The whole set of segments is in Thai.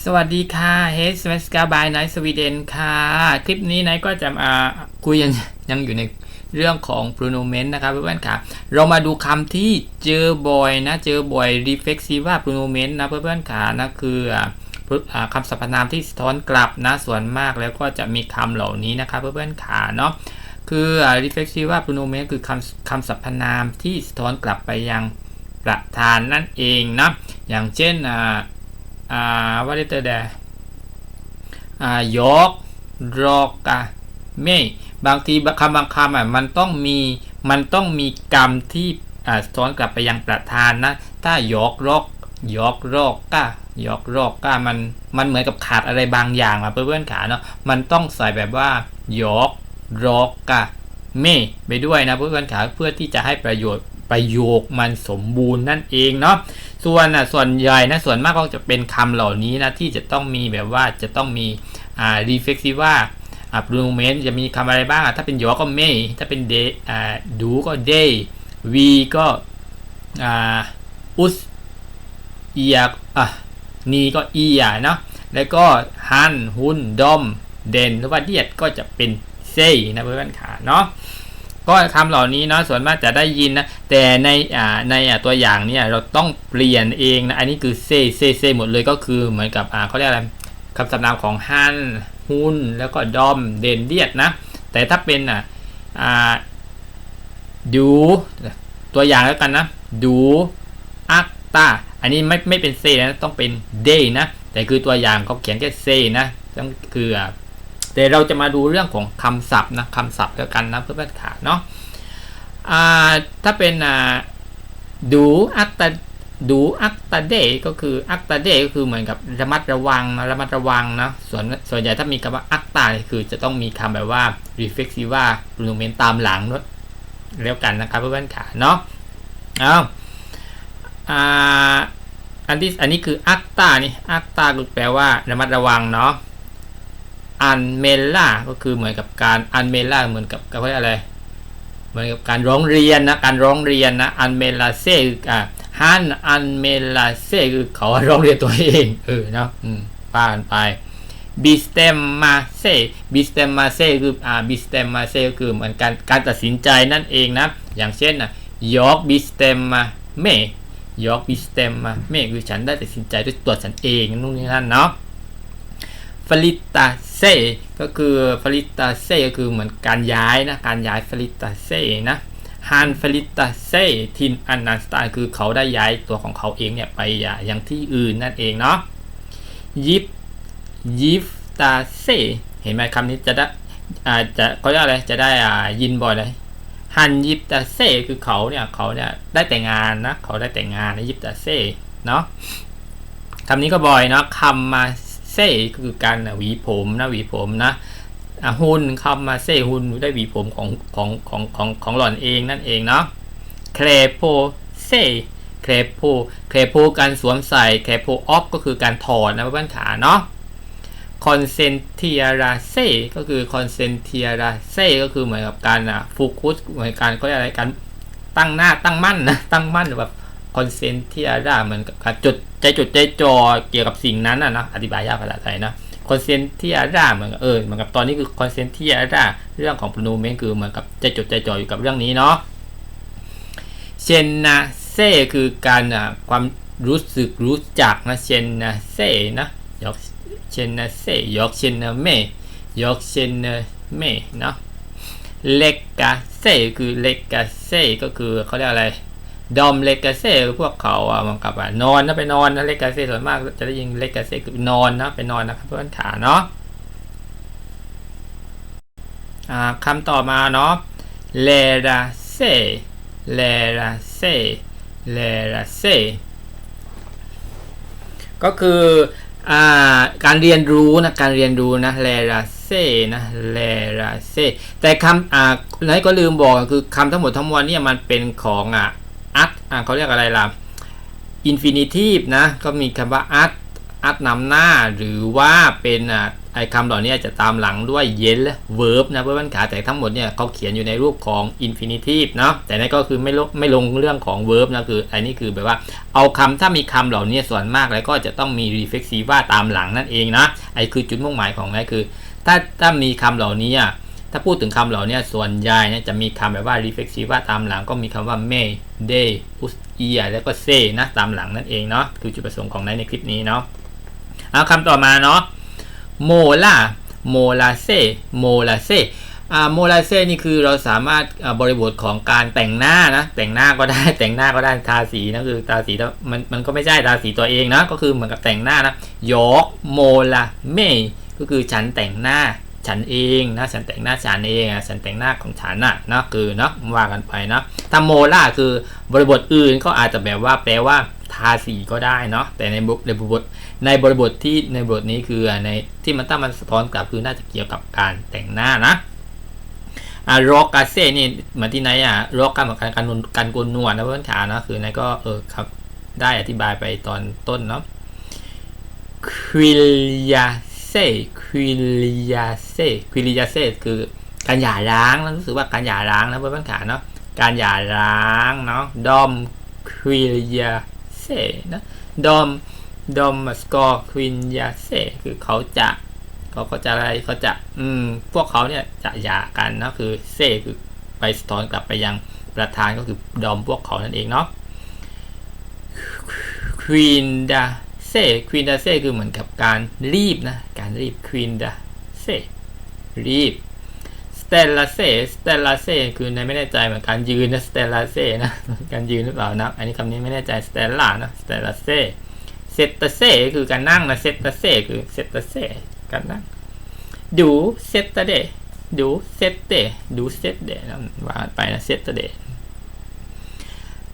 สวัสดีค่ะเฮสเวสกาบายไนสวีเดนค่ะ คลิปนี้ไนก็จะมาคุยยังยังอยู่ในเรื่องของ pronomen นะครับเพื่อนๆค่ะ เรามาดูคำที่เจอบ่อยนะ เจอบ่อย reflexive pronomen นะเพื่อนๆค่ะนั่นคืออคำสรรพนามที่สะท้อนกลับนะส่วนมากแล้วก็จะมีคำเหล่านี้นะครับเพื่อนๆค่ะเนาะคือ reflexive pronomen คือคำคำสรรพนามที่สะท้อนกลับไปยังประธานนั่นเองนะอย่างเช่น ว่าได้แต่แดอ่ายกรอกะไม่บางทีคำบางคำอะมันต้องมีมันต้องมีกรรมที่ซ้อนกลับไปยังประธานนะ ถ้ายกรอกยกรอกกะยกรอกกะมันมันเหมือนกับขาดอะไรบางอย่างอะเพื่อนๆขาเนาะมันต้องใส่แบบว่ายกรอกกะไม่ไปด้วยนะเพื่อนๆขาเพื่อที่จะให้ประโยชน์ ประโยคมันสมบูรณ์นั่นเองเนาะส่วนอะส่วนใหญ่นะส่วนมากก็จะเป็นคำเหล่านี้นะที่จะต้องมีแบบว่าจะต้องมีอ่า reflexive อ่า pronomen จะมีคำอะไรบ้างอะถ้าเป็นยอก็ may ถ้าเป็น day อ่าดูก็ day we ก็อ่า us เอียอะนีก็เอียเนาะแล้วก็ han หุนดอมเดนหรือว่าเดียดก็จะเป็น say นะเพื่อนขาเนาะ ก็คำเหล่านี้เนาะส่วนมากจะได้ยินนะแต่ในอ่าในอ่าตัวอย่างเนี่ยเราต้องเปลี่ยนเองนะอันนี้คือเซเซเซหมดเลยก็คือเหมือนกับอ่าเขาเรียกอะไรคำสรรพนามของฮันฮุนแล้วก็ดอมเดนเดียดนะ แต่ถ้าเป็นอ่าอ่าดูตัวอย่างแล้วกันนะดูอัตตาอันนี้ไม่ไม่เป็นเซนะต้องเป็นเดนะแต่คือตัวอย่างเขาเขียนแค่เซนะต้องคือ อ่าแต่เราจะมาดูเรื่องของคำศัพท์นะคำศัพท์แล้วกันนะเพื่อนๆขาเนาะถ้าเป็นดูอัตตาดูอัตตาเดก็คืออัตตาเดก็คือเหมือนกับระมัดระวังนะระมัดระวังนะส่วนส่วนใหญ่ถ้ามีคำว่าอัตตาคือจะต้องมีคำแบบว่า reflexive pronomen ตามหลังนดแล้วกันนะครับเพื่อนๆขาเนาะเอาอันที่อันนี้คืออัตตานี่อัตตาแปลว่าระมัดระวังเนาะ อันเมล่าก็คือเหมือนกับการอันเมล่าเหมือนกับกับอะไร เหมือนกับการร้องเรียนนะการร้องเรียนนะอันเมลาเซคืออ่าฮันอันเมลาเซคือเขาร้องเรียนตัวเองเออเนาะอืมผ่านไปบิสเตมมาเซบิสเตมมาเซคืออ่าบิสเตมมาเซก็คือเหมือนการการตัดสินใจนั่นเองนะอย่างเช่นนะยอกบิสเตมมาเมยอกบิสเตมมาเมคือฉันได้ตัดสินใจด้วยตัวฉันเองนู่นนี่นั่นเนาะฟลิตาเซ ก็คือฟลิตาเซก็คือเหมือนการย้ายนะการย้ายฟลิตาเซนะฮันฟลิตาเซทินอันนันสตาคือเขาได้ย้ายตัวของเขาเองเนี่ยไปอย่างที่อื่นนั่นเองเนาะยิปยิฟตาเซเห็นไหมคำนี้จะได้อาจจะเขาเรียกอะไรจะได้อ่ายินบ่อยเลยฮันยิปตาเซคือเขาเนี่ยเขาเนี่ยได้แต่งงานนะเขาได้แต่งงานในยิปตาเซเนาะคำนี้ก็บ่อยเนาะคำมาเซ เซ่คือการหวีผมนะหวีผมนะหุ่นคำมาเซ่หุ่นได้หวีผมของของของของของหล่อนเองนั่นเองเนาะเคลโพเซ่เคลโพเคลโพการสวมใส่เคลโพออฟก็คือการถอดนะเพื่อนขาเนาะคอนเซนเทียราเซ่ก็คือคอนเซนเทียราเซ่ก็คือเหมือนกับการอะฟูคุสเหมือนการก็อะไรการตั้งหน้าตั้งมั่นนะตั้งมั่นแบบ คอนเซนเทียร่าเหมือนกับจุดใจจดใจจ่อเกี่ยวกับสิ่งนั้นนะนะอธิบายยากภาษาไทยนะคอนเซนเทียร่าเหมือนกับเออเหมือนกับตอนนี้คือคอนเซนเทียร่าเรื่องของ pronomen คือเหมือนกับใจจดใจจ่ออยู่กับเรื่องนี้เนาะเชนนาเซคือการความรู้สึกรู้จักนะเชนนาเซนะยกเชนนาเซยกเชนนาเมยกเชนนาเมเนาะเลกกาเซคือเลกกาเซก็คือเขาเรียกอะไร ดอมเลกาเซ่พวกเขาอะมันกลับอะนอนนะไปนอนนะเลกาเซ่ส่วนมากจะได้ยินเลกาเซ่คือนอนนะไปนอนนะครับเพื่อนขาเนาะอ่าคำต่อมาเนาะเลราเซ่เลราเซ่เลราเซ่ก็คืออ่าการเรียนรู้นะการเรียนรู้นะเลราเซ่นะเลราเซ่แต่คำอ่าไหนก็ลืมบอกคือคำทั้งหมดทั้งมวลเนี่ยมันเป็นของอะ อ่าเขาเรียกอะไรล่ะอินฟินิทีฟนะ ก็มีคำว่าอัดอัดนำหน้าหรือว่าเป็นอะไอคำเหล่านี้จะตามหลังด้วยเย็นเวิร์บนะเพื่อนขาแต่ทั้งหมดเนี่ยเขาเขียนอยู่ในรูปของ infinitive เนาะแต่นั่นก็คือไม่ลงไม่ลงเรื่องของ verb นะคืออันนี้คือแบบว่าเอาคำถ้ามีคำเหล่านี้ส่วนมากแล้วก็จะต้องมี reflexiva ตามหลังนั่นเองนะไอคือจุดมุ่งหมายของนั่นคือ ถ้าถ้ามีคำเหล่านี้ถ้าพูดถึงคำเหล่านี้ส่วนใหญ่เนี่ยจะมีคำแบบว่า reflexiva ตามหลังก็มีคำว่า may day us ear แล้วก็ say นะตามหลังนั่นเองเนาะคือจุดประสงค์ของในในคลิปนี้เนาะเอาคำต่อมาเนาะโมลาโมลาเซโมลาเซอ่าโมลาเซนี่คือเราสามารถบริบทของการแต่งหน้านะแต่งหน้าก็ได้แต่งหน้าก็ได้ทาสีนะคือทาสีมันมันก็ไม่ใช่ทาสีตัวเองนะก็คือเหมือนกับแต่งหน้านะยอกโมลาเมก็คือฉันแต่งหน้า ฉันเองนะฉันแต่งหน้าฉันเองอะฉันแต่งหน้าของฉันน่ะนาะคือเนาะว่ากันไปเนาะถ้าโมล่าคือบริบทอื่นก็อาจจะแบบว่าแปลว่าทาสีก็ได้เนาะแต่ในบทในบทในบริบทที่ในบทนี้คือในที่มันตั้งมันสะท้อนกลับคือน่าจะเกี่ยวกับการแต่งหน้านะอ่ารกาเซ่นี่เหมือนที่ไหนอะรกาเหมือนกันการการกนนวดนะเพื่อนขานาะคือในก็เออครับได้อธิบายไปตอนต้นเนาะควิลยา เซควิลยาเซควิลยาเซคือการหย่าร้างนะรู้สึกว่าการหย่าร้างนะเพื่อนขาเนาะการหย่าร้างเนาะดอมควิลยาเซนะดอมดอมสกอร์ควินยาเซคือเขาจะเขาก็จะอะไรเขาจะอืมพวกเขาเนี่ยจะหย่ากันนะคือเซคือไปสะท้อนกลับไปยังประธานก็คือดอมพวกเขานั่นเองเนาะควีนดา เซควีนดาเซคือเหมือนกับการรีบนะ การรีบควีนดาเซรีบสเตลลาเซสเตลลาเซคือในไม่แน่ใจเหมือนการยืนนะสเตลลาเซนะ การยืนหรือเปล่านะ อันนี้คำนี้ไม่แน่ใจสเตลลานะสเตลลาเซเซตตาเซ่คือการนั่งนะเซตตาเซ่คือเซตตาเซ่การนั่งดูเซตตาเดดูเซตเดดูเซตเดนะว่าไปนะเซตตาเด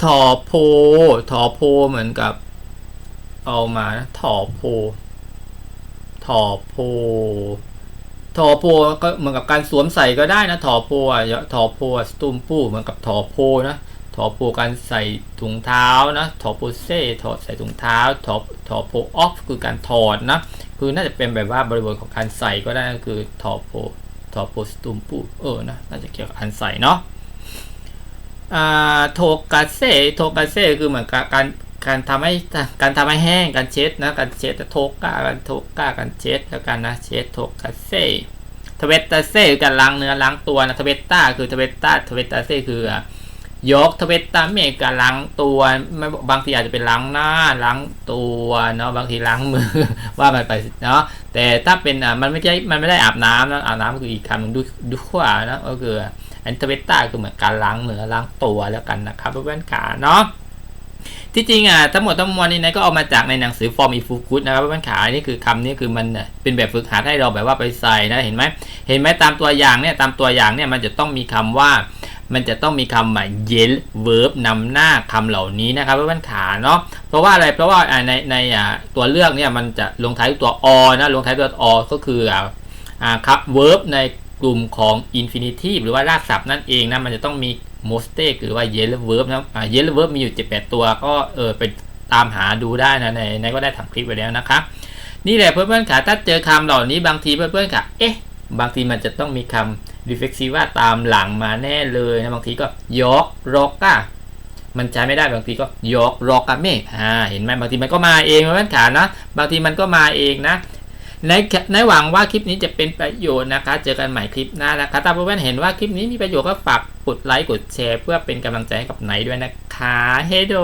ถอโพถอโพเหมือนกับ เอามาถอโพถอโพถอโพก็เหมือนกับการสวมใส่ก็ได้นะถอโพอะถอโพสตูมปู้เหมือนกับถอโพนะถอโพการใส่ถุงเท้านะถอโพเซ่ถอดใส่ถุงเท้าถอถอโพออฟคือการถอดนะคือน่าจะเป็นแบบว่าบริบทของการใส่ก็ได้ก็คือถอโพถอโพสตูมปู้เออนะน่าจะเกี่ยวกับการใส่เนาะอ่าโทกาเซ่โทกาเซ่คือเหมือนกับการ การทำให้การทำให้แห้งการเช็ดนะการเช็ดโทกาการโทกาการเช็ดแล้วกันนะเช็ดโทกาเซ่ทเวตตาเซ่การล้างเนื้อล้างตัวนะทเวตตาคือทเวตตาทเวตตาเซ่คือยกทเวตตาเมการล้างตัวไม่บางทีอาจจะเป็นล้างหน้าล้างตัวเนาะบางทีล้างมือว่ามันไปเนาะแต่ถ้าเป็นอะมันไม่ใช่มันไม่ได้อาบน้ำนะอาบน้ำคืออีกคำหนึ่งดูดูขวานะก็คืออันทเวตตาคือเหมือนการล้างเนื้อล้างตัวแล้วกันนะครับเพื่อนๆขาเนาะ ที่จริงอะทั้งหมดทั้งมวลนี้นะก็เอามาจากในหนังสือฟอร์มอีฟูกุดนะครับเพื่อนขานี่คือคำนี้คือมันเป็นแบบฝึกหัดให้เราแบบว่าไปใส่นะเห็นไหมเห็นไหมตามตัวอย่างเนี่ยตามตัวอย่างเนี่ยมันจะต้องมีคำว่ามันจะต้องมีคำหมายเยลเวิร์บนำหน้าคำเหล่านี้นะครับเพื่อนขาเนาะเพราะว่าอะไรเพราะว่าในในตัวเลือกเนี่ยมันจะลงท้ายด้วยตัว o นะลงท้ายตัว o ก็คืออ่าครับเวิร์บในกลุ่มของ infinitive หรือว่ารากศัพท์นั่นเองนะมันจะต้องมี mistake หรือว่า yellow verb นะอ่า yellow verb มีอยู่ 7-8 ตัวก็เออไปตามหาดูได้นะในในก็ได้ทำคลิปไว้แล้วนะครับ นี่แหละเพื่อนๆค่ะถ้าเจอคำเหล่านี้บางทีเพื่อนๆค่ะ เอ๊ะ บางทีมันจะต้องมีคำ reflexiva ตามหลังมาแน่เลยนะบางทีก็ยกรอกก้ามันใช้ไม่ได้บางทีก็ยกรอกาเมฆอ่าเห็นไหมบางทีมันก็มาเองเพื่อนๆค่ะนะบางทีมันก็มาเองนะในในหวังว่าคลิปนี้จะเป็นประโยชน์นะคะ เจอกันใหม่คลิปหน้านะคะถ้าเพื่อนๆเห็นว่าคลิปนี้มีประโยชน์ก็ฝาก ดไลค์กดแชร์ เพื่อเป็นกำลังใจให้กับไหนด้วยนะคะ เฮโด